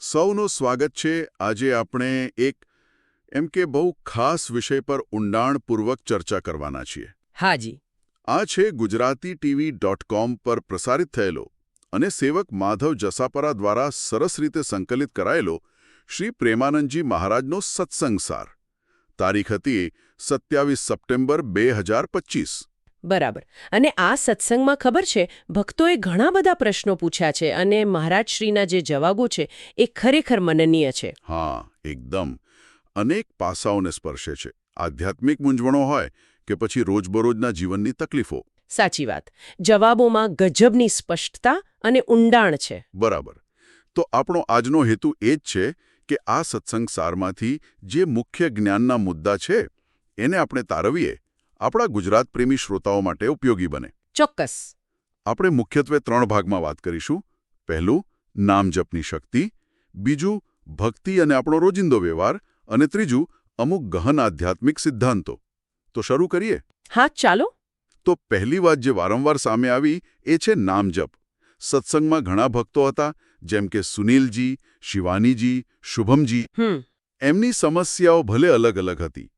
સૌનું સ્વાગત છે. આજે આપણે એક એમ કે બહુ ખાસ વિષય પર ઊંડાણપૂર્વક ચર્ચા કરવાના છીએ. હાજી આ છે ગુજરાતી ટીવી ડોટ કોમ પર પ્રસારિત થયેલો અને સેવક માધવ જસાપરા દ્વારા સરસ રીતે સંકલિત કરાયેલો શ્રી પ્રેમાનંદજી મહારાજનો સત્સંગ સાર તારીખ હતી સત્યાવીસ સપ્ટેમ્બર બે હજાર પચીસ. બરાબર. અને આ સત્સંગમાં ખબર છે ભક્તોએ ઘણા બધા પ્રશ્નો પૂછ્યા છે અને મહારાજશ્રીના જે જવાબો છે એ ખરેખર મનનીય છે. હા એકદમ. અનેક પાસાઓને સ્પર્શે છે. આધ્યાત્મિક મૂંઝવણો હોય કે પછી રોજબરોજના જીવનની તકલીફો. સાચી વાત. જવાબોમાં ગજબની સ્પષ્ટતા અને ઊંડાણ છે. બરાબર. તો આપણો આજનો હેતુ એ જ છે કે આ સત્સંગ સારમાંથી જે મુખ્ય જ્ઞાનના મુદ્દા છે એને આપણે તારવીએ આપણા ગુજરાત પ્રેમી શ્રોતાઓ માટે ઉપયોગી બને. ચોક્કસ. આપણે મુખ્યત્વે ત્રણ ભાગમાં વાત કરીશું. પહેલું નામ જપની શક્તિ. બીજું ભક્તિ અને આપણો રોજિંદો વ્યવહાર. અને ત્રીજું અમુક ગહન આધ્યાત્મિક સિદ્ધાંતો. તો શરૂ કરીએ? હા ચાલો. તો પહેલી વાત જે વારંવાર સામે આવી એ છે નામ જપ. સત્સંગમાં ઘણા ભક્તો હતા જેમ કે સુનિલજી શિવાનીજી શુભમજી. એમની સમસ્યાઓ ભલે અલગ અલગ હતી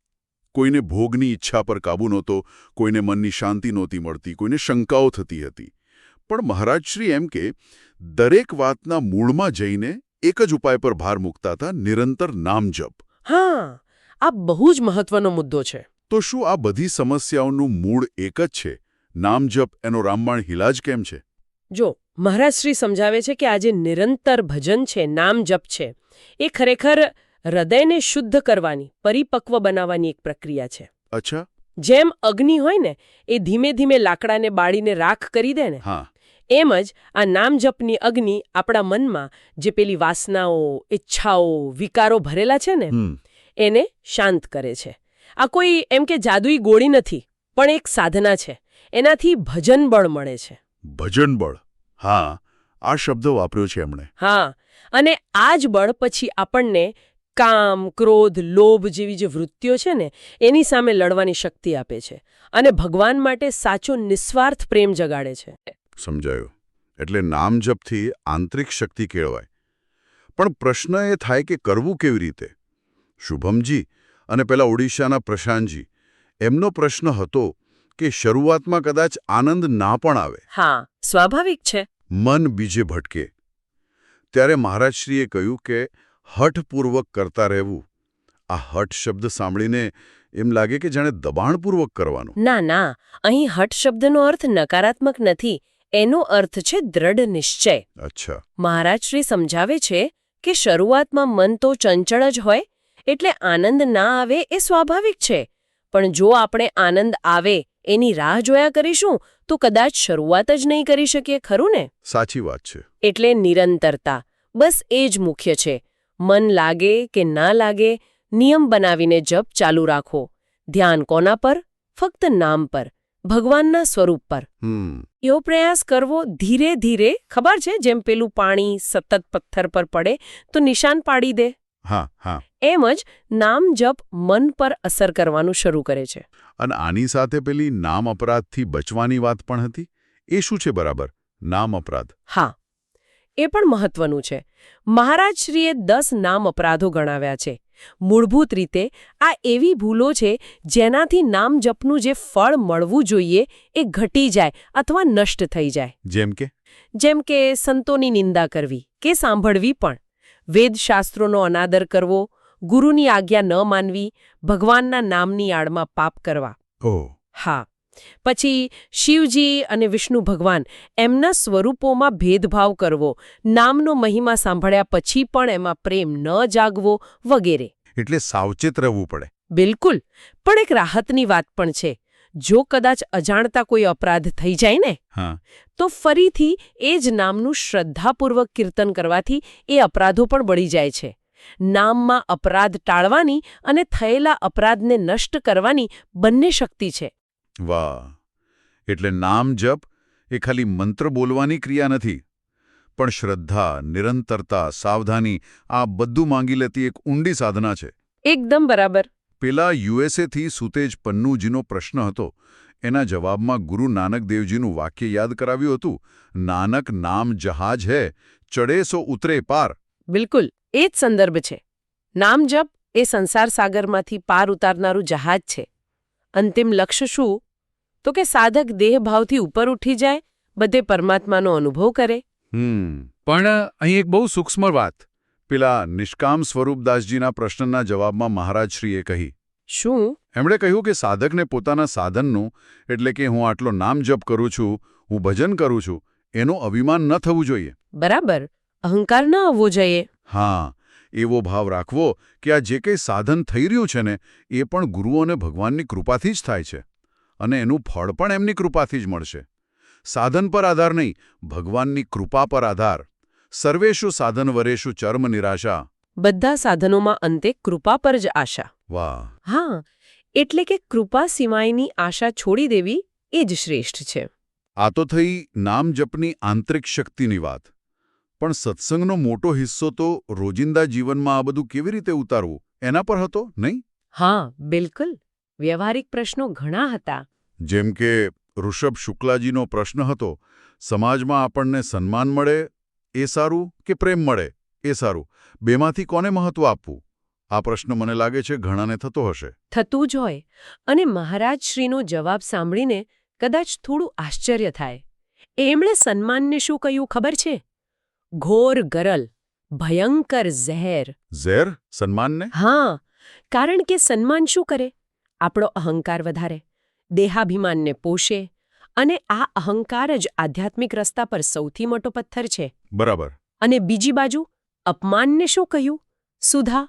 કોઈને ભોગની ઈચ્છા પર કાબૂ નહોતો કોઈને મનની શાંતિ નહોતી મળતી કોઈને શંકાઓ થતી હતી. પણ મહારાજશ્રી એમ કે દરેક વાતના મૂળમાં જઈને એક જ ઉપાય પર ભાર મૂકતા હતા નિરંતર નામજપ હા આ બહુ જ મહત્વનો મુદ્દો છે. તો શું આ બધી સમસ્યાઓનું મૂળ એક જ છે? નામજપ એનો રામબાણ હિલાજ કેમ છે? જો મહારાજશ્રી સમજાવે છે કે આ જે નિરંતર ભજન છે નામજપ છે એ ખરેખર હૃદયને શુદ્ધ કરવાની પરિપક્વ બનાવવાની એક પ્રક્રિયા છે. અચ્છા. જેમ અગ્નિ હોય ને એ ધીમે ધીમે લાકડાને બાળીને રાખ કરી દે ને હા. એમ જ આ નામ જપની અગ્નિ આપણા મનમાં જે પેલી વાસનાઓ ઈચ્છાઓ વિકારો ભરેલા છે ને એને શાંત કરે છે. આ કોઈ એમ કે જાદુઈ ગોળી નથી પણ એક સાધના છે. એનાથી ભજન બળ મળે છે. ભજન બળ. હા આ શબ્દ વાપર્યો છે એમણે. હા અને આ જ બળ પછી આપણને કામ ક્રોધ લોભ જેવી જે વૃત્તિઓ છે ને એની સામે લડવાની શક્તિ આપે છે. અને ભગવાન માટે સાચો નિસ્વાર્થ પ્રેમ જગાડે છે. સમજાયું. એટલે નામ જપથી આંતરિક શક્તિ કેળવાય. પણ પ્રશ્ન એ થાય કે કરવું કેવી રીતે? શુભમજી અને પેલા ઓડિશાના પ્રશાંતજી એમનો પ્રશ્ન હતો કે શરૂઆતમાં કદાચ આનંદ ના પણ આવે. હા સ્વાભાવિક છે. મન બીજે ભટકે. ત્યારે મહારાજશ્રીએ કહ્યું કે હઠપૂર્વક કરતા રહેવું. આ હઠ શબ્દ સાંભળીને એમ લાગે કે જાણે દબાણપૂર્વક કરવાનું. ના ના અહીં હઠ શબ્દનો અર્થ નકારાત્મક નથી એનો અર્થ છે દ્રઢ નિશ્ચય. અચ્છા. મહારાજશ્રી સમજાવે છે કે શરૂઆતમાં મન તો ચંચળ જ હોય એટલે આનંદ ના આવે એ સ્વાભાવિક છે. પણ જો આપણે આનંદ આવે એની રાહ જોયા કરીશું તો કદાચ શરૂઆત જ નહીં કરી શકીએ ખરું ને? સાચી વાત છે. એટલે નિરંતરતા બસ એ જ મુખ્ય છે. મન લાગે કે ના લાગે નિયમ બનાવીને જપ ચાલુ રાખો. ધ્યાન કોના પર? ફક્ત નામ પર ભગવાનના સ્વરૂપ પર. હમ. એવો પ્રયાસ કરવો ધીરે ધીરે ખબર છે? જેમ પેલું પાણી સતત પથ્થર પર પડે તો નિશાન પાડી દે. હા હા. એમ જ નામ જપ મન પર અસર કરવાનું શરૂ કરે છે. અને આની સાથે પેલી નામ અપરાધથી બચવાની વાત પણ હતી? એ શું છે બરાબર? નામ અપરાધ. હા. એ પણ મહત્વનું છે. મહારાજશ્રીએ દસ નામ અપરાધો ગણાવ્યા છે. મૂળભૂત રીતે આ એવી ભૂલો છે જેનાથી નામ જપનું જે ફળ મળવું જોઈએ એ ઘટી જાય અથવા નષ્ટ થઈ જાય. જેમ કે? જેમ કે સંતોની નિંદા કરવી કે સાંભળવી પણ. વેદશાસ્ત્રોનો અનાદર કરવો ગુરુની આજ્ઞા ન માનવી ભગવાનના નામની આડમાં પાપ કરવા. હા. પછી શિવજી અને વિષ્ણુ ભગવાન એમના સ્વરૂપોમાં ભેદભાવ કરવો નામનો મહિમા સાંભળ્યા પછી પણ એમાં પ્રેમ ન જાગવો વગેરે. એટલે સાવચેત રહેવું પડે. બિલકુલ પણ એક રાહતની વાત પણ છે. જો કદાચ અજાણતા કોઈ અપરાધ થઈ જાય ને હા. તો ફરીથી એ જ નામનું શ્રદ્ધાપૂર્વક કીર્તન કરવાથી એ અપરાધો પણ બળી જાય છે. નામમાં અપરાધ ટાળવાની અને થયેલા અપરાધને નષ્ટ કરવાની બંને શક્તિ છે. વાહ. એટલે નામ જપ એ ખાલી મંત્ર બોલવાની ક્રિયા નથી. પણ શ્રદ્ધા નિરંતરતા સાવધાની આ બધું માંગી લેતી એક ઊંડી સાધના છે. એકદમ બરાબર. પેલા યુએસએથી સુતેજ પન્નુજીનો પ્રશ્ન હતો. એના જવાબમાં ગુરુ નાનક દેવજીનું વાક્ય યાદ કરાવ્યું હતું. નાનક નામ જહાજ હૈ ચડે સો ઉતરે પાર. બિલકુલ એ જ સંદર્ભ છે. નામ જપ એ સંસાર સાગરમાંથી પાર ઉતારનારું જહાજ છે. અંતિમ લક્ષ્ય શું? તો કે સાધક દેહભાવથી ઉપર ઉઠી જાય બધે પરમાત્માનો અનુભવ કરે. હમ પણ અહીં એક બહુ સૂક્ષ્મ વાત. પેલા નિષ્કામ સ્વરૂપદાસજીના પ્રશ્નના જવાબમાં મહારાજશ્રીએ કહી. શું? એમણે કહ્યું કે સાધકને પોતાના સાધનનું એટલે કે હું આટલો નામ જપ કરું છું હું ભજન કરું છું એનું અભિમાન ન થવું જોઈએ. બરાબર. અહંકાર ન આવવો જોઈએ. હા એવો ભાવ રાખવો કે આ જે કંઈ સાધન થઈ રહ્યું છે ને એ પણ ગુરુ અને ભગવાનની કૃપાથી જ થાય છે. અને એનું ફળ પણ એમની કૃપાથી જ મળશે. સાધન પર આધાર નહીં ભગવાનની કૃપા પર આધાર. સર્વેશુ સાધન વરેશુ ચર્મ નિરાશા. બધા સાધનોમાં અંતે કૃપા પર જ આશા. વાહ. હા એટલે કે કૃપા સિવાયની આશા છોડી દેવી એ જ શ્રેષ્ઠ છે. આ તો થઈ નામ જપની આંતરિક શક્તિની વાત. પણ સત્સંગનો મોટો હિસ્સો તો રોજિંદા જીવનમાં આ બધું કેવી રીતે ઉતારવું? એના પર હતો નહીં? હા બિલકુલ. વ્યવહારિક પ્રશ્નો ઘણા હતા. જેમ કે ઋષભ શુક્લાજીનો પ્રશ્ન હતો સમાજમાં આપણને સન્માન મળે એ સારું કે પ્રેમ મળે એ સારું? બેમાંથી કોને મહત્વ આપવું? આ પ્રશ્ન મને લાગે છે ઘણાને થતો હશે. થતું જ હોય. અને મહારાજ શ્રીનો જવાબ સાંભળીને કદાચ થોડું આશ્ચર્ય થાય. એમણે સન્માનને શું કહ્યું ખબર છે? ઘોર ગરલ ભયંકર ઝેર. ઝેર? સન્માનને? હા. કારણ કે સન્માન શું કરે? આપણો અહંકાર વધારે દેહાભિમાનને પોષે અને આ અહંકાર જ આધ્યાત્મિક રસ્તા પર સૌથી મોટો પથ્થર છે. બરાબર. અને બીજી બાજુ અપમાનને શું કહ્યું? સુધા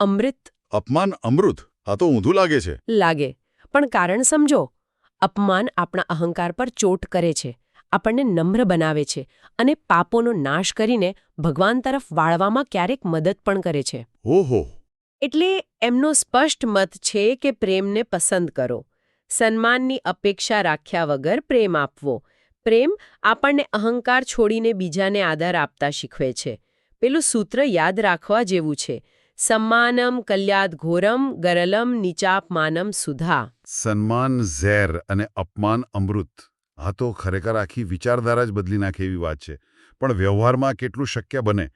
અમૃત? અપમાન અમૃત? આ તો ઊંધું લાગે છે. લાગે. પણ કારણ સમજો અપમાન આપણા અહંકાર પર ચોટ કરે છે આપણને નમ્ર બનાવે છે અને પાપોનો નાશ કરીને ભગવાન તરફ વાળવામાં ક્યારેક મદદ પણ કરે છે. ઓહો. એટલે એમનો સ્પષ્ટ મત છે કે પ્રેમને પસંદ કરો. સન્માનની અપેક્ષા રાખ્યા વગર પ્રેમ આપવો. પ્રેમ આપણને અહંકાર છોડીને બીજાને આદર આપતા શીખવે છે. પેલું સૂત્ર યાદ રાખવા જેવું છે. સન્માનમ કલ્યાદ ઘોરમ ગરલમ નીચાપમાનમ સુધા. સન્માન ઝેર અને અપમાન અમૃત. આ તો ખરેખર આખી વિચારધારા જ બદલી નાખે એવી વાત છે. પણ વ્યવહારમાં કેટલું શક્ય બને?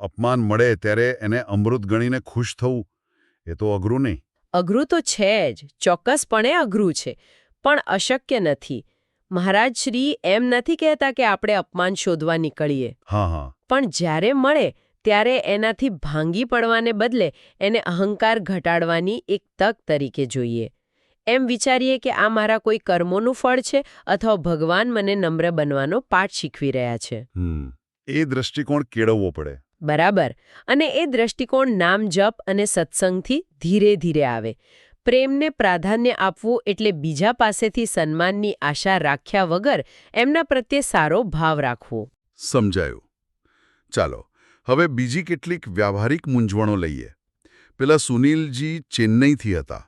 અપમાન મળે ત્યારે એને અમૃત ગણીને ખુશ થવું એ તો અઘરું નહીં. અઘરું તો છે જ ચોક્કસપણે અઘરું છે પણ અશક્ય નથી. મહારાજ શ્રી એમ નથી કહેતા કે આપણે અપમાન શોધવા નીકળીએ. હા હા. પણ જ્યારે મળે ત્યારે એનાથી ભાંગી પડવાને બદલે એને અહંકાર ઘટાડવાની એક તક તરીકે જોઈએ. એમ વિચારીએ કે આ મારા કોઈ કર્મોનું ફળ છે અથવા ભગવાન મને નમ્ર બનવાનો પાઠ શીખવી રહ્યા છે. એ દ્રષ્ટિકોણ કેળવવો પડે. બરાબર. અને એ દ્રષ્ટિકોણ નામ જપ અને સત્સંગથી ધીરે ધીરે આવે. પ્રેમને પ્રાધાન્ય આપવું એટલે બીજા પાસેથી સન્માનની આશા રાખ્યા વગર એમના પ્રત્યે સારો ભાવ રાખવો. સમજાયું. ચાલો હવે બીજી કેટલીક વ્યાવહારિક મૂંઝવણો લઈએ. પેલા સુનિલજી ચેન્નઈથી હતા.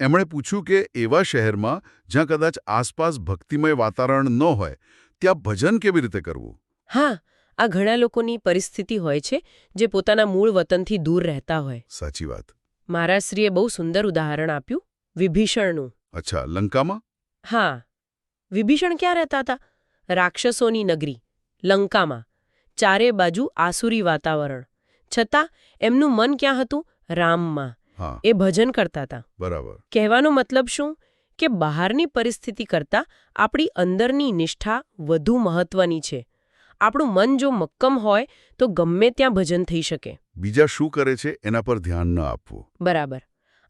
એમણે પૂછ્યું કે એવા શહેરમાં જ્યાં કદાચ આસપાસ ભક્તિમય વાતાવરણ ન હોય ત્યાં ભજન કેવી રીતે કરવું? હા આ ઘણા લોકોની પરિસ્થિતિ હોય છે જે પોતાના મૂળ વતનથી દૂર રહેતા હોય. સાચી વાત. મહારાજશ્રીએ બહુ સુંદર ઉદાહરણ આપ્યું વિભીષણનું. અચ્છા લંકામાં? હા. વિભીષણ ક્યાં રહેતા હતા? રાક્ષસોની નગરી લંકામાં. ચારે બાજુ આસુરી વાતાવરણ. છતાં એમનું મન ક્યાં હતું? રામમાં. એ ભજન કરતા હતા. બરાબર. કહેવાનો મતલબ શું? કે બહારની પરિસ્થિતિ કરતાં આપણી અંદરની નિષ્ઠા વધુ મહત્વની છે. આપણું મન જો મક્કમ હોય તો ગમે ત્યાં ભજન થઈ શકે. બીજા શું કરે છે એના પર ધ્યાન ન આપવું. બરાબર.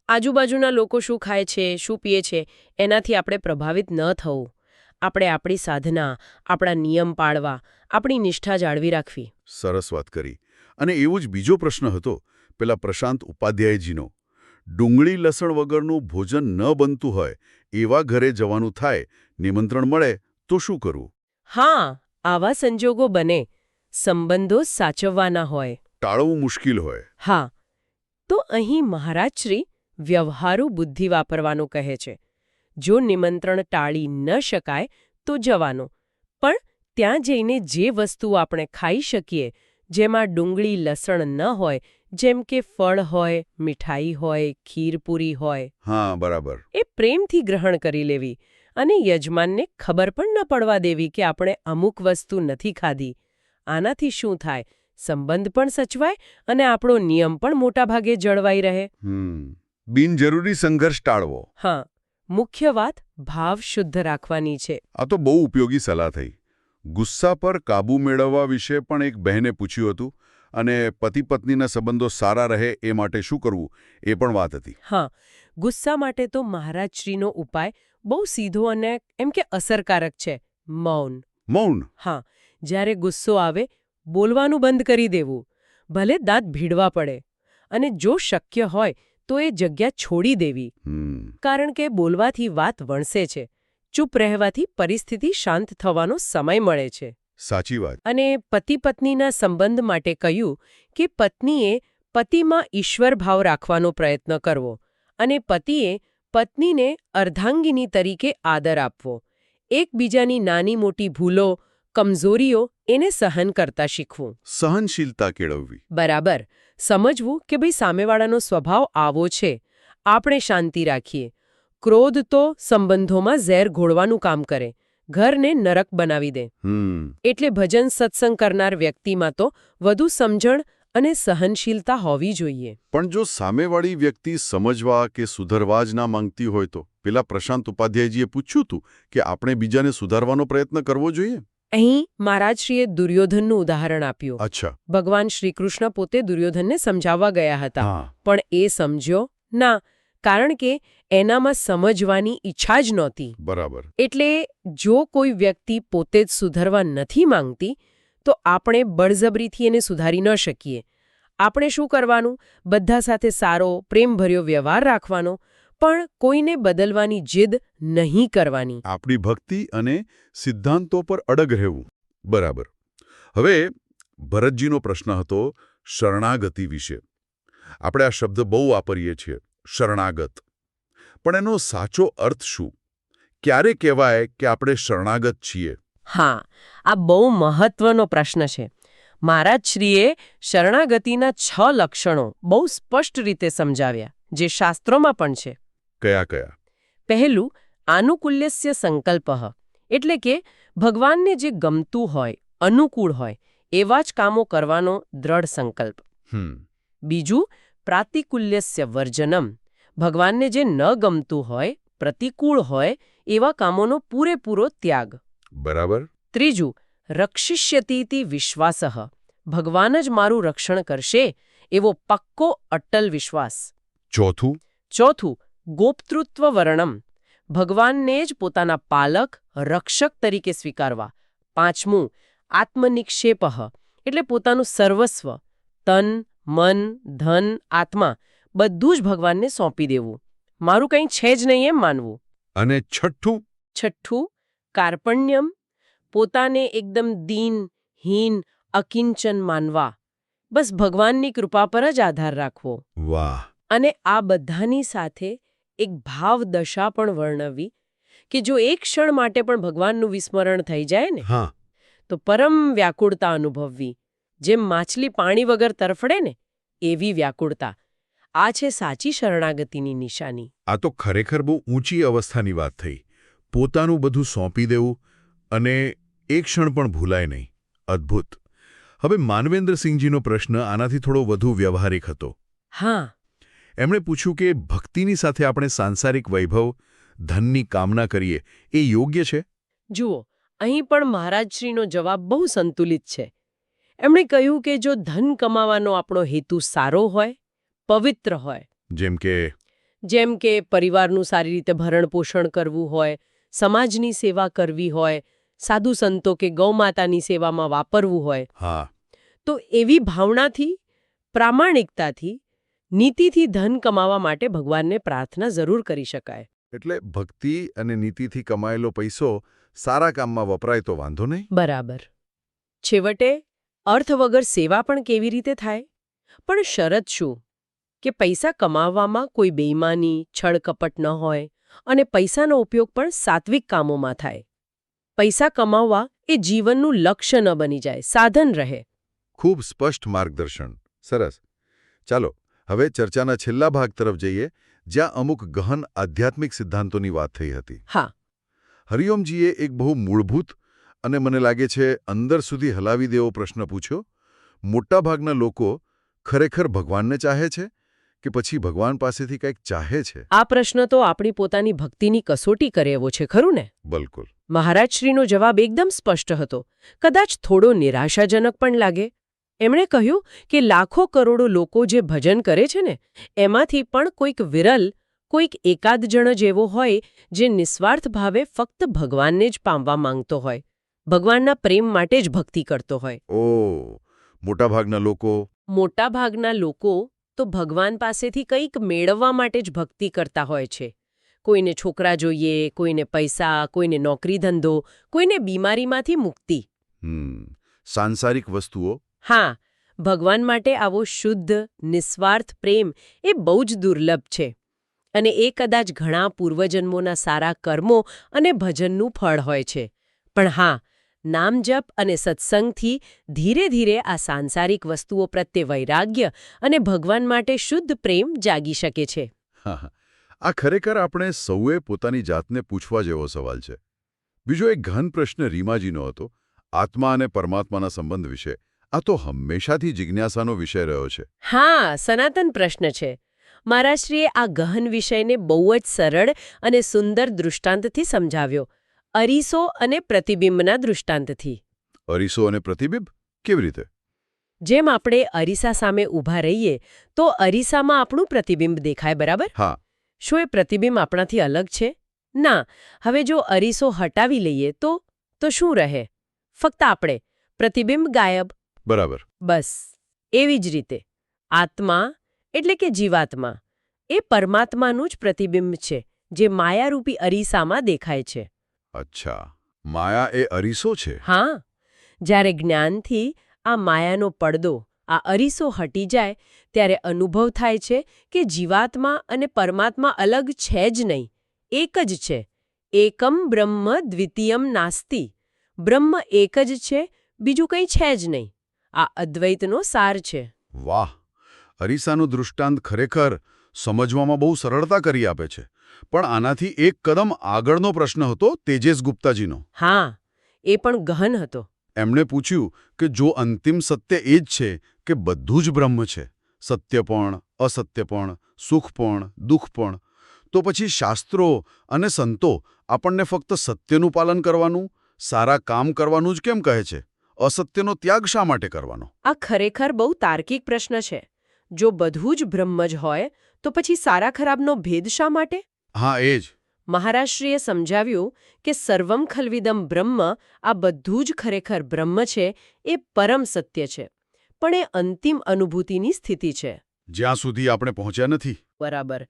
આજુબાજુના લોકો શું ખાય છે શું પીએ છે એનાથી આપણે પ્રભાવિત ન થવું. આપણે આપણી સાધના આપણા નિયમ પાળવા આપણી નિષ્ઠા જાળવી રાખવી. સરસ વાત કરી. અને એવો જ બીજો પ્રશ્ન હતો પેલા પ્રશાંત ઉપાધ્યાયજીનો. ડુંગળી લસણ વગરનું ભોજન ન બનતું હોય એવા ઘરે જવાનું થાય નિમંત્રણ મળે તો શું કરવું હા આવા સંજોગો બને સંબંધો સાચવવાના હોય. ટાળવું મુશ્કેલ હોય. હા તો અહીં મહારાજશ્રી વ્યવહારુ બુદ્ધિ વાપરવાનું કહે છે. જો નિમંત્રણ ટાળી ન શકાય તો જવાનું. પણ ત્યાં જઈને જે વસ્તુ આપણે ખાઈ શકીએ જેમાં ડુંગળી લસણ ન હોય જેમ કે ફળ હોય મીઠાઈ હોય ખીરપૂરી હોય. હા બરાબર. એ પ્રેમથી ગ્રહણ કરી લેવી. અને યજમાનને ખબર પણ ન પડવા દેવી કે આપણે અમુક વસ્તુ નથી ખાધી. આનાથી શું થાય? સંબંધ પણ સચવાય અને આપણો નિયમ પણ મોટાભાગે જળવાઈ રહે. હમ. બિનજરૂરી સંઘર્ષ ટાળવો. હા. મુખ્ય વાત ભાવ શુદ્ધ રાખવાની છે. આ તો બહુ ઉપયોગી સલાહ થઈ. ગુસ્સા પર કાબૂ મેળવવા વિશે પણ એક બહેને પૂછ્યું હતું અને પતિ પત્નીના સંબંધો સારા રહે એ માટે શું કરવું? એ પણ વાત હતી. હા. ગુસ્સા માટે તો મહારાજશ્રીનો ઉપાય બહુ સીધો અને એમ કે અસરકારક છે. મૌન. મૌન. હા જ્યારે ગુસ્સો આવે બોલવાનું બંધ કરી દેવું. ભલે દાંત ભીડવા પડે અને જો શક્ય હોય તો એ જગ્યા છોડી દેવી. કારણ કે બોલવાથી વાત વણસે છે. ચૂપ રહેવાથી પરિસ્થિતિ શાંત થવાનો સમય મળે છે. સાચી વાત. અને પતિ પત્નીના સંબંધ માટે કહ્યું કે પત્નીએ પતિમાં ઈશ્વર ભાવ રાખવાનો પ્રયત્ન કરવો અને પતિએ પત્નીને અર્ધાંગિની તરીકે આદર આપવો. એકબીજાની નાની મોટી ભૂલો કમજોરીઓ એને સહન કરતા શીખવું. સહનશીલતા કેળવવી. બરાબર. સમજવું કે ભાઈ સામેવાળાનો સ્વભાવ આવો છે. આપણે શાંતિ રાખીએ. ક્રોધ તો સંબંધોમાં ઝેર ઘોળવાનું કામ કરે. ઘરને નરક બનાવી દે. એટલે ભજન સત્સંગ કરનાર વ્યક્તિમાં તો વધુ સમજણ અને સહનશીલતા હોવી જોઈએ. પણ જો સામેવાળી વ્યક્તિ સમજવા કે સુધરવા જ ના માંગતી હોય તો પેલા પ્રશાંત ઉપાધ્યાયજીએ પૂછ્યું હતું કે આપણે બીજાને સુધારવાનો પ્રયત્ન કરવો જોઈએ? અહીં મહારાજશ્રીએ દુર્યોધનનું ઉદાહરણ આપ્યું. અચ્છા. ભગવાન શ્રીકૃષ્ણ પોતે દુર્યોધનને સમજાવવા ગયા હતા. પણ એ સમજ્યો ના કારણ કે એનામાં સમજવાની ઈચ્છા જ નહોતી. બરાબર. એટલે જો કોઈ વ્યક્તિ પોતે જ સુધરવા નથી માંગતી તો આપણે બળજબરીથી એને સુધારી ન શકીએ. આપણે શું કરવાનું? બધા સાથે સારો, પ્રેમભર્યો વ્યવહાર રાખવાનો, પણ કોઈને બદલવાની જીદ નહીં કરવાની. આપણી ભક્તિ અને સિદ્ધાંતો પર અડગ રહેવું. બરાબર. હવે, ભરતજીનો પ્રશ્ન હતો શરણાગતિ વિશે. આપણે આ શબ્દ બહુ વાપરીએ છીએ, શરણાગત. પણ એનો સાચો અર્થ શું? ક્યારે કહેવાય કે આપણે શરણાગત છીએ? હા આ બહુ મહત્વનો પ્રશ્ન છે. મહારાજશ્રીએ શરણાગતિના છ લક્ષણો બહુ સ્પષ્ટ રીતે સમજાવ્યા જે શાસ્ત્રોમાં પણ છે. કયા કયા? પહેલું આનુકૂલ્યસ્ય સંકલ્પ એટલે કે ભગવાનને જે ગમતું હોય અનુકૂળ હોય એવા જ કામો કરવાનો દ્રઢ સંકલ્પ. બીજું પ્રાતિકૂલ્યસ્ય વર્જનમ ભગવાનને જે ન ગમતું હોય પ્રતિકૂળ હોય એવા કામોનો પૂરેપૂરો ત્યાગ. બરાબર? ત્રીજું રક્ષિષ્યતીતિ વિશ્વાસ. ભગવાન જ મારું રક્ષણ કરશે એવો પક્કો અટલ વિશ્વાસ. ચોથું? ચોથું ગોપતૃત્વ વર્ણમ ભગવાનને જ પોતાના પાલક રક્ષક તરીકે સ્વીકારવા. પાંચમું આત્મનિક્ષેપ એટલે પોતાનું સર્વસ્વ. તન મન ધન આત્મા બધું જ ભગવાનને સોંપી દેવું. મારું કંઈ છે જ નહીં એમ માનવું. અને છઠ્ઠું? છઠ્ઠું કાર્પણ્યમ પોતાને એકદમ દીન હીન અકિંચન માનવા. બસ ભગવાનની કૃપા પર જ આધાર રાખવો. વાહ. અને આ બધાની સાથે એક ભાવ દશા પણ વર્ણવી કે જો એક ક્ષણ માટે પણ ભગવાનનું વિસ્મરણ થઈ જાય ને હા. તો પરમ વ્યાકુળતા અનુભવવી. જેમ માછલી પાણી વગર તરફડે ને એવી વ્યાકુળતા. આ છે સાચી શરણાગતિની નિશાની. આ તો ખરેખર બહુ ઊંચી અવસ્થાની વાત થઈ. પોતાનું બધું સોંપી દેવું અને એક ક્ષણ પણ ભૂલાય નહીં. અદ્ભુત. હવે માનવેન્દ્રસિંહજીનો પ્રશ્ન આનાથી થોડો વધુ વ્યવહારિક હતો. હા. એમણે પૂછ્યું કે ભક્તિની સાથે આપણે સાંસારિક વૈભવ ધનની કામના કરીએ એ યોગ્ય છે? જુઓ અહીં પણ મહારાજશ્રીનો જવાબ બહુ સંતુલિત છે. એમણે કહ્યું કે જો ધન કમાવાનો આપણો હેતુ સારો હોય પવિત્ર હોય જેમ કે જેમ કે પરિવારનું સારી રીતે ભરણ પોષણ કરવું હોય સમાજની સેવા કરવી હોય સાધુ સંતો કે ગૌમાતાની સેવામાં વાપરવું હોય હા. તો એવી ભાવનાથી પ્રામાણિકતાથી નીતિથી ધન કમાવા માટે ભગવાનને પ્રાર્થના જરૂર કરી શકાય. એટલે ભક્તિ અને નીતિથી કમાયેલો પૈસો સારા કામમાં વપરાય તો વાંધો નહીં? બરાબર. છેવટે અર્થ વગર સેવા પણ કેવી રીતે થાય? પણ શરત શું? કે પૈસા કમાવવામાં કોઈ બેઈમાની છળકપટ ન હોય અને પૈસાનો ઉપયોગ પણ સાત્વિક કામોમાં થાય. પૈસા કમાવવા એ જીવનનું લક્ષ્ય ન બની જાય સાધન રહે. ખૂબ સ્પષ્ટ માર્ગદર્શન. સરસ. ચાલો હવે ચર્ચાના છેલ્લા ભાગ તરફ જઈએ જ્યાં અમુક ગહન આધ્યાત્મિક સિદ્ધાંતોની વાત થઈ હતી. હા. હરિઓમજીએ એક બહુ મૂળભૂત અને મને લાગે છે અંદર સુધી હલાવી દેવો પ્રશ્ન પૂછ્યો. મોટાભાગના લોકો ખરેખર ભગવાનને ચાહે છે? કે પછી ભગવાન પાસેથી કંઈક ચાહે છે? આ પ્રશ્ન તો આપણી પોતાની ભક્તિની કસોટી કરે એવો છે ખરું ને? બિલકુલ. મહારાજશ્રીનો જવાબ એકદમ સ્પષ્ટ હતો. કદાચ થોડો નિરાશાજનક પણ લાગે. એમણે કહ્યું કે લાખો કરોડો લોકો જે ભજન કરે છે ને એમાંથી પણ કોઈક વિરલ કોઈક એકાદ જણ જ એવો હોય જે નિસ્વાર્થ ભાવે ફક્ત ભગવાનને જ પામવા માંગતો હોય. ભગવાનના પ્રેમ માટે જ ભક્તિ કરતો હોય. ઓ મોટાભાગના લોકો? મોટાભાગના લોકો તો ભગવાન પાસેથી કંઈક મેળવવા માટે જ ભક્તિ કરતા હોય છે. કોઈને છોકરા જોઈએ કોઈને પૈસા કોઈને નોકરી ધંધો કોઈને બીમારીમાંથી મુક્તિ. સાંસારિક વસ્તુઓ? હા ભગવાન માટે આવો શુદ્ધ નિસ્વાર્થ પ્રેમ એ બહુ જ દુર્લભ છે. અને એ કદાચ ઘણા પૂર્વજન્મોના સારા કર્મો અને ભજનનું ફળ હોય છે. પણ હા નામજપ અને સત્સંગથી ધીરે ધીરે આ સાંસારિક વસ્તુઓ પ્રત્યે વૈરાગ્ય અને ભગવાન માટે શુદ્ધ પ્રેમ જાગી શકે છે. હા હા. આ ખરેખર આપણે સૌએ પોતાની જાતને પૂછવા જેવો સવાલ છે. બીજો એક ઘન પ્રશ્ન રીમાજીનો હતો આત્મા અને પરમાત્માના સંબંધ વિશે. આ તો હંમેશાથી જિજ્ઞાસાનો વિષય રહ્યો છે. હા સનાતન પ્રશ્ન છે. મહારાશ્રીએ આ ગહન વિષયને બહુ જ સરળ અને સુંદર દૃષ્ટાંતથી સમજાવ્યો. અરીસો અને પ્રતિબિંબના દૃષ્ટાંતથી. અરીસો અને પ્રતિબિંબ? કેવી રીતે? જેમ આપણે અરીસા સામે ઊભા રહીએ તો અરીસામાં આપણું પ્રતિબિંબ દેખાય બરાબર? હા. શું એ પ્રતિબિંબ આપણાથી અલગ છે? ના હવે જો અરીસો હટાવી લઈએ તો તો શું રહે? ફક્ત આપણે. પ્રતિબિંબ ગાયબ. બરાબર. બસ. એવી જ રીતે. આત્મા એટલે કે જીવાત્મા એ પરમાત્માનું જ પ્રતિબિંબ છે જે માયારૂપી અરીસામાં દેખાય છે. અચ્છા. માયા એ અરીસો છે? હા. જ્યારે જ્ઞાનથી આ માયાનો પડદો આ અરીસો હટી જાય ત્યારે અનુભવ થાય છે કે જીવાત્મા અને પરમાત્મા અલગ છે જ નહીં. એક જ છે. એકમ બ્રહ્મ દ્વિતીયમ નાસ્તિ. બ્રહ્મ એક જ છે બીજું કંઈ છે જ નહીં. આ અદ્વૈતનો સાર છે. વાહ! અરીસાનું દૃષ્ટાંત ખરેખર સમજવામાં બહુ સરળતા કરી આપે છે. પણ આનાથી એક કદમ આગળનો પ્રશ્ન હતો તેજેશ ગુપ્તાજીનો. હા એ પણ ગહન હતો. એમણે પૂછ્યું કે જો અંતિમ સત્ય એ જ છે કે બધું જ બ્રહ્મ છે સત્ય પણ અસત્ય પણ સુખ પણ દુઃખ પણ તો પછી શાસ્ત્રો અને સંતો આપણને ફક્ત સત્યનું પાલન કરવાનું સારા કામ કરવાનું જ કેમ કહે છે? અસત્યનો ત્યાગ શા માટે કરવાનો? આ ખરેખર બહુ તાર્કિક પ્રશ્ન છે. જો બધું જ બ્રહ્મ જ હોય તો પછી સારા ખરાબનો ભેદ શા માટે? હા એ જ. મહારાષ્ટ્રીએ સમજાવ્યું કે સર્વમ ખલવિદમ બ્રહ્મ આ બધું જ ખરેખર બ્રહ્મ છે એ પરમ સત્ય છે પણ એ અંતિમ અનુભૂતિની સ્થિતિ છે. જ્યાં સુધી આપણે પહોંચ્યા નથી. બરાબર.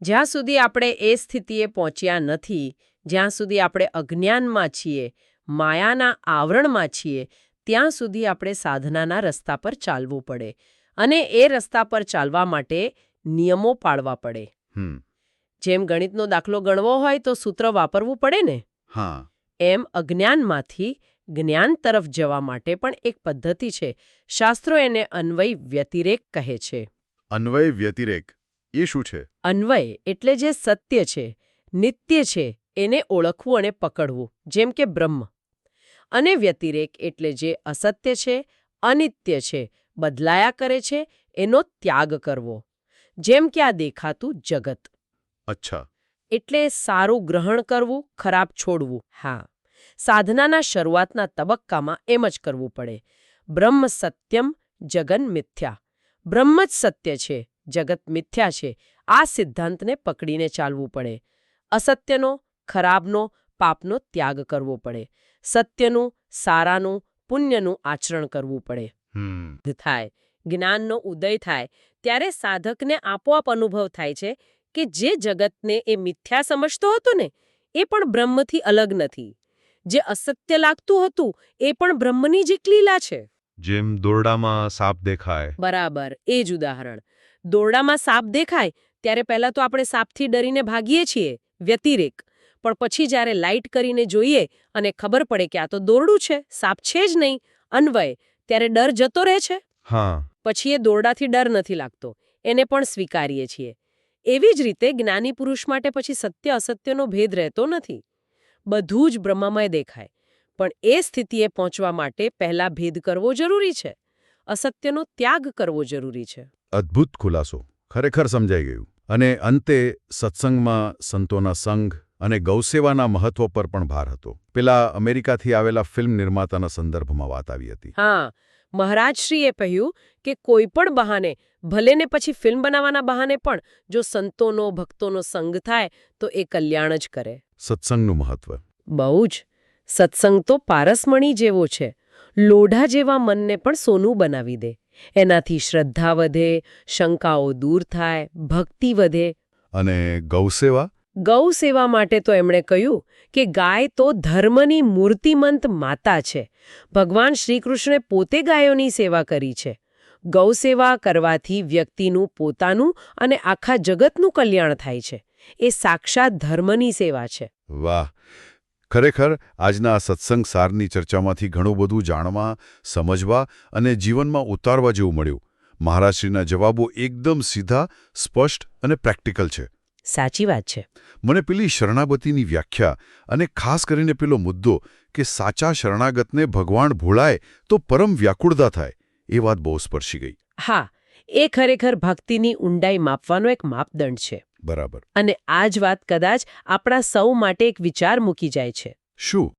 જ્યાં સુધી આપણે એ સ્થિતિએ પહોંચ્યા નથી જ્યાં સુધી આપણે અજ્ઞાનમાં છીએ માયાના આવરણમાં છીએ ત્યાં સુધી આપણે સાધનાના રસ્તા પર ચાલવું પડે અને એ રસ્તા પર ચાલવા માટે નિયમો પાળવા પડે. હમ. જેમ ગણિતનો દાખલો ગણવો હોય તો સૂત્ર વાપરવું પડે ને? હા. એમ અજ્ઞાનમાંથી જ્ઞાન તરફ જવા માટે પણ એક પદ્ધતિ છે. શાસ્ત્રો એને અન્વય વ્યતિરેક કહે છે. અન્વય વ્યતિરેક. એ શું છે? અન્વય એટલે જે સત્ય છે નિત્ય છે એને ઓળખવું અને પકડવું જેમ કે બ્રહ્મ. અને વ્યતિરેક એટલે જે અસત્ય છે અનિત્ય છે બદલાયા કરે છે એનો ત્યાગ કરવો. જેમ કે આ દેખાતું જગત. અચ્છા. એટલે સારું ગ્રહણ કરવું ખરાબ છોડવું. હા. સાધનાના શરૂઆતના તબક્કામાં એમ જ કરવું પડે. બ્રહ્મ સત્યમ જગન મિથ્યા. બ્રહ્મ જ સત્ય છે જગત મિથ્યા છે. આ સિદ્ધાંતને પકડીને ચાલવું પડે. અસત્યનો ખરાબનો પાપનો ત્યાગ કરવો પડે. સત્યનું સારાનું પુણ્યનું આચરણ કરવું પડે. થાય. જ્ઞાનનો ઉદય થાય. ત્યારે સાધકને આપોઆપ અનુભવ થાય છે કે જે જગતને એ મિથ્યા સમજતો હતો ને એ પણ બ્રહ્મથી અલગ નથી. જે અસત્ય લાગતું હતું એ પણ બ્રહ્મની જ લીલા છે. જેમ દોરડામાં સાપ દેખાય. બરાબર એ જ ઉદાહરણ. દોરડામાં સાપ દેખાય ત્યારે પહેલા તો આપણે સાપથી ડરીને ભાગીએ છીએ વ્યતિરેક. પણ પછી જ્યારે લાઇટ કરીને જોઈએ અને ખબર પડે કે આ તો દોરડું છે સાપ છે જ નહીં અન્વય ત્યારે ડર જતો રહે છે? હા. પછી એ દોરડાથી ડર નથી લાગતો. એને પણ સ્વીકારીએ છીએ. એવી જ રીતે જ્ઞાની પુરુષ માટે પછી સત્ય અસત્યનો ભેદ રહેતો નથી. બધું જ બ્રહ્મમય દેખાય. પણ એ સ્થિતિએ પહોંચવા માટે પહેલા ભેદ કરવો જરૂરી છે. અસત્યનો ત્યાગ કરવો જરૂરી છે. અદ્ભુત ખુલાસો. ખરેખર સમજાઈ ગયું. અને અંતે સત્સંગમાં સંતોના સંઘ અને ગૌસેવાના મહત્વ પર પણ ભાર હતો. પેલા અમેરિકાથી આવેલા ફિલ્મ નિર્માતાના સંદર્ભમાં વાત આવી હતી. હા. મહારાજશ્રીએ કહ્યું કે કોઈ પણ બહાને ભલે ને પછી ફિલ્મ બનાવવાના બહાને પણ જો સંતોનો ભક્તોનો સંગ થાય તો એ કલ્યાણ જ કરે. સત્સંગનું મહત્વ. બહુ જ. સત્સંગ તો પારસમણી જેવો છે. લોઢા જેવા મનને પણ સોનું બનાવી દે. એનાથી શ્રદ્ધા વધે શંકાઓ દૂર થાય ભક્તિ વધે. અને ગૌસેવા? ગૌ સેવા માટે તો એમણે કહ્યું કે ગાય તો ધર્મની મૂર્તિમંત માતા છે. ભગવાન શ્રીકૃષ્ણે પોતે ગાયોની સેવા કરી છે. ગૌ સેવા કરવાથી વ્યક્તિનું પોતાનું અને આખા જગતનું કલ્યાણ થાય છે. એ સાક્ષાત ધર્મની સેવા છે. વાહ! ખરેખર આજના સત્સંગ સારની ચર્ચામાંથી ઘણું બધું જાણવા, સમજવા અને જીવનમાં ઉતારવા જેવું મળ્યું. મહારાજશ્રીના જવાબો એકદમ સીધા, સ્પષ્ટ અને પ્રેક્ટિકલ છે. સાચી વાત છે. મને પેલી શરણાગતિની વ્યાખ્યા અને ખાસ કરીને પેલો મુદ્દો કે સાચા શરણાગતને ભગવાન ભોળાય તો પરમ વ્યાકુળતા થાય એ વાત બહુ સ્પર્શી ગઈ. હા એ ખરેખર ભક્તિની ઊંડાઈ માપવાનો એક માપદંડ છે. બરાબર. અને આ જ વાત કદાચ આપણા સૌ માટે એક વિચાર મૂકી જાય છે. શું?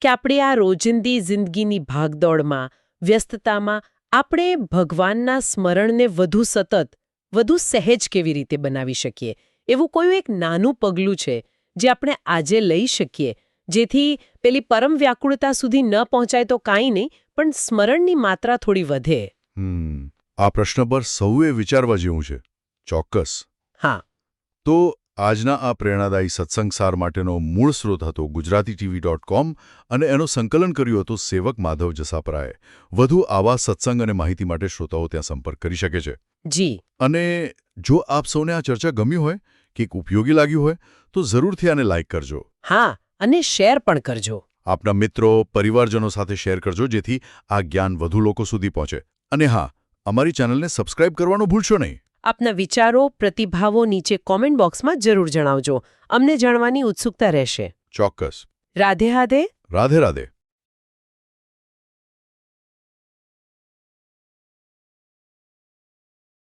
કે આપણે આ રોજિંદી જિંદગીની ભાગદોડમાં વ્યસ્તતામાં આપણે ભગવાનના સ્મરણને વધુ સતત વધુ સહેજ કેવી રીતે બનાવી શકીએ? એવું કોઈ એક નાનું પગલું છે જે આપણે આજે લઈ શકીએ. જેથી પેલી પરમ વ્યાકુળતા સુધી ન પહોંચાય તો કાંઈ નહીં પણ સ્મરણની માત્રા થોડી વધે. આ પ્રશ્ન પર સૌએ વિચારવા જેવું છે. ચોક્કસ. હા. તો આજના આ પ્રેરણાદાયી સત્સંગ સાર માટેનો મૂળ સ્રોત હતો ગુજરાતી ટીવી ડોટ કોમ અને એનું સંકલન કર્યું હતું સેવક માધવ જસાપરાએ. વધુ આવા સત્સંગ અને માહિતી માટે શ્રોતાઓ ત્યાં સંપર્ક કરી શકે છે. જી. અને જો આપ સૌને આ ચર્ચા ગમી હોય કે ઉપયોગી લાગ્યું હોય તો જરૂરથી આને લાઇક કરજો. હા અને શેર પણ કરજો. આપના મિત્રો પરિવારજનો સાથે શેર કરજો જેથી આ જ્ઞાન વધુ લોકો સુધી પહોંચે. અને હા અમારી ચેનલને સબસ્ક્રાઇબ કરવાનું ભૂલશો નહીં. આપના વિચારો પ્રતિભાવો નીચે કોમેન્ટ બોક્સમાં જરૂર જણાવજો. અમને જાણવાની ઉત્સુકતા રહેશે. ચોક્કસ. રાધે રાધે રાધે રાધે